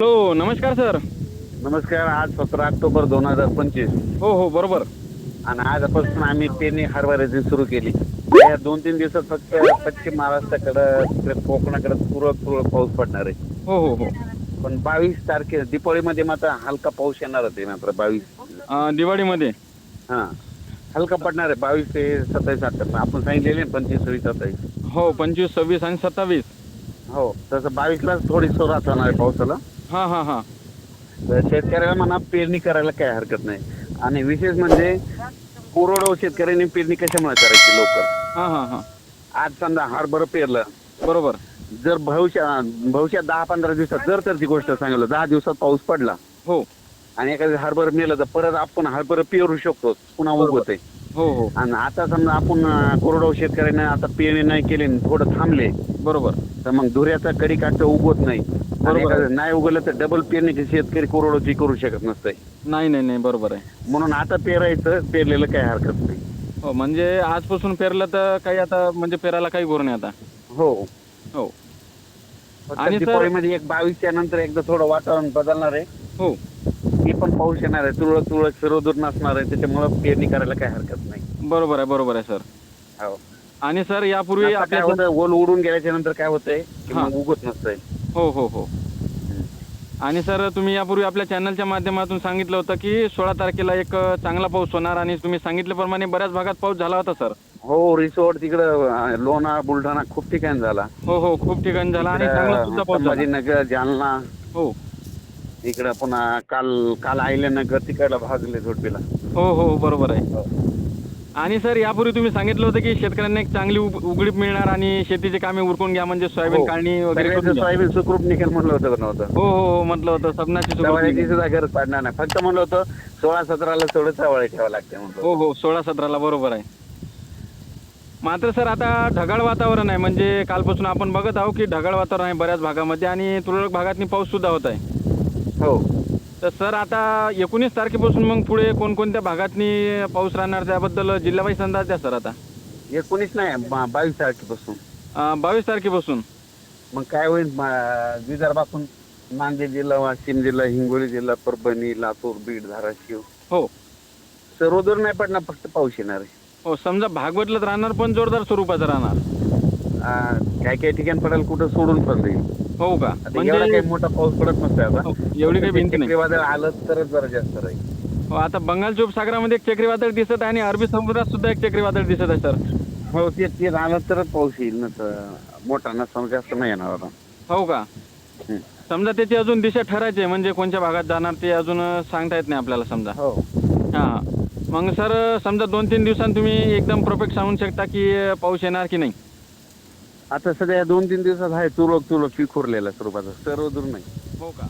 Hello नमस्कार sir नमस्कार. आज सतरा ऑक्टोबर दोन हजार पंचवीस. हो हो बरोबर. आणि आजपासून आम्ही पेरणी हरभऱ्याची सुरू केली. या दोन तीन दिवसात फक्त पश्चिम महाराष्ट्राकडं कोकणाकडे तुरळक तुरळक पाऊस पडणार आहे. हो हो हो. पण बावीस तारखे दीपावलीमध्ये मात्र हलका पाऊस येणार आहे मात्र बावीस. अं, दिवाळीमध्ये. हां. हलका पडणार आहे बावीस ते सत्तावीस अठ्ठावीस आपण सांगितलेले पंचवीस सव्वीस सत्तावीस. हो पंचवीस सव्वीस आणि सत्तावीस. हो तसं बावीसलाच थोडी सुरुवात होणार आहे पावसाला. हां हां हां. तर शेतकऱ्याला म्हणा पेरणी करायला काही हरकत नाही. आणि विशेष म्हणजे कोरडवाहू शेतकऱ्यांनी पेरणी कशामुळे करायची लवकर? हां हां हां. आज समजा हरभरं पेरलं. बरोबर. जर भविष्या भविष्यात दहा पंधरा दिवसात जर तर ती गोष्ट सांगितलं दहा दिवसात पाऊस पडला. हो. आणि एखादं हरभरं मेलं तर परत आपण हरभरं पेरू शकतो पुन्हा उगवत आहे हो हो. आणि आता समजा आपण अं, कोरडवाहू शेतकऱ्याने आता पेरणी नाही केली आणि थोडं थांबले. बरोबर. तर मग धुऱ्याचा कडी काढता उगवत नाही. आणि बरोबर. एखादं नाही उगवलं तर डबल पेरणीचे शेतकरी कोरडवाची करू शकत नसतंय नाही नाही नाही बरोबर आहे. म्हणून आता पेरायचं पेरलेलं काही हरकत नाही. हो म्हणजे आजपासून पेरलं तर काही आता म्हणजे पेरायला काही गोर नाही आता. हो. हो. आणि सर- दिपावलीमध्ये एक बावीसच्या नंतर एकदा थोडं वातावरण बदलणार आहे. हो. ती पण पाऊस येणार आहे. तुरळक तुरळक सर्वदूर नसणार आहे. त्याच्यामुळं पेरणी करायला काही हरकत नाही. बरोबर आहे बरोबर आहे सर. हो. आणि सर यापूर्वी आता काय आपल्या होतं ओल उडून गेल्याच्यानंतर काय होतंय? की हा. मग उगत नसतंय. हो हो हो. आणि सर तुम्ही यापूर्वी आपल्या चॅनलच्या माध्यमातून सांगितलं होतं की सोळा तारखेला एक चांगला पाऊस होणार आणि तुम्ही सांगितल्याप्रमाणे बऱ्याच भागात पाऊस झाला होता सर. हो रिसोर्ट तिकडं अं, लोणार बुलढाणा खूप ठिकाणी झाला. हो हो खूप ठिकाणी झाला आणि चांगला सुद्धा पाऊस झाला. संभाजीनगर जालना. हो. इकडं पुन्हा काल काल आयल्यानगर तिकडला भागले झोडपीला. हो हो बरोबर आहे. आणि सर यापूर्वी तुम्ही सांगितलं होतं की शेतकऱ्यांना एक चांगली उघडीप मिळणार आणि शेतीची कामे उरकून घ्या म्हणजे सोयाबीन हो. काढणी वगैरे सगळ्यांचं करून घ्या. सोयाबीन सुखरूप निघेल म्हणलं होतं नव्हतं? हो हो हो म्हटलं होतं. सबनाची सुरुवात चवळ्याची केली. सुद्धा गरज पडणार नाही. फक्त म्हणलं होतं सोळा सतराला थोडं चवळे ठेवावं लागते हो हो सोळा सतराला बरोबर आहे. मात्र सर आता ढगाळ वातावरण आहे. म्हणजे कालपासून आपण बघत आहोत की ढगाळ वातावरण आहे बऱ्याच भागामध्ये आणि तुरळक भागातनी पाऊस सुद्धा होत आहे. हो. तर सर आता एकोणीस तारखेपासून मग पुढे कोणकोणत्या भागातनी पाऊस राहणार? त्याबद्दल जिल्हावाईज अंदाज द्या सर आता. एकोणीस नाही बा- बावीस तारखेपासून. अं, बावीस तारखेपासून. मग काय होईल? म- विदर्भातून नांदेड जिल्हा वाशिम जिल्हा हिंगोली जिल्हा परभणी लातूर बीड धाराशिव. हो. सर्वदूर नाही पडणार फक्त पाऊस येणार आहे. हो समजा भाग बदलत राहणार पण जोरदार स्वरूपाचं राहणार. आ, काही काही ठिकाणी पडेल कुठं सोडून पण राहील हो का? आता एवढा म्हणजे काही मोठा पाऊस पडत नसतोय आता. हो, एवढी काही भिंत नाही. चक्रीवादळ आलं तरच जरा जास्त राहील. हो आता बंगालच्या उपसागरामध्ये एक चक्रीवादळ दिसत आहे आणि अरबी समुद्रात सुद्धा एक चक्रीवादळ दिसत आहे सर. हो ते ते आलं तरच पाऊस येईल ना तर मोठा नसताना जास्त नाही येणार आता. हो का. समजा त्याची अजून दिशा ठरायची आहे म्हणजे कोणत्या भागात जाणार ते अजून अं, सांगता येत नाही आपल्याला समजा. हो. हां. मग सर समजा दोन तीन दिवसांत तुम्ही एकदम परफेक्ट सांगू शकता की अं, पाऊस येणार की नाही? आता सध्या दोन तीन दिवसात आहे तुरळक तुरळक विखुरलेला स्वरूपाचा. सर्व दूर नाही. हो का?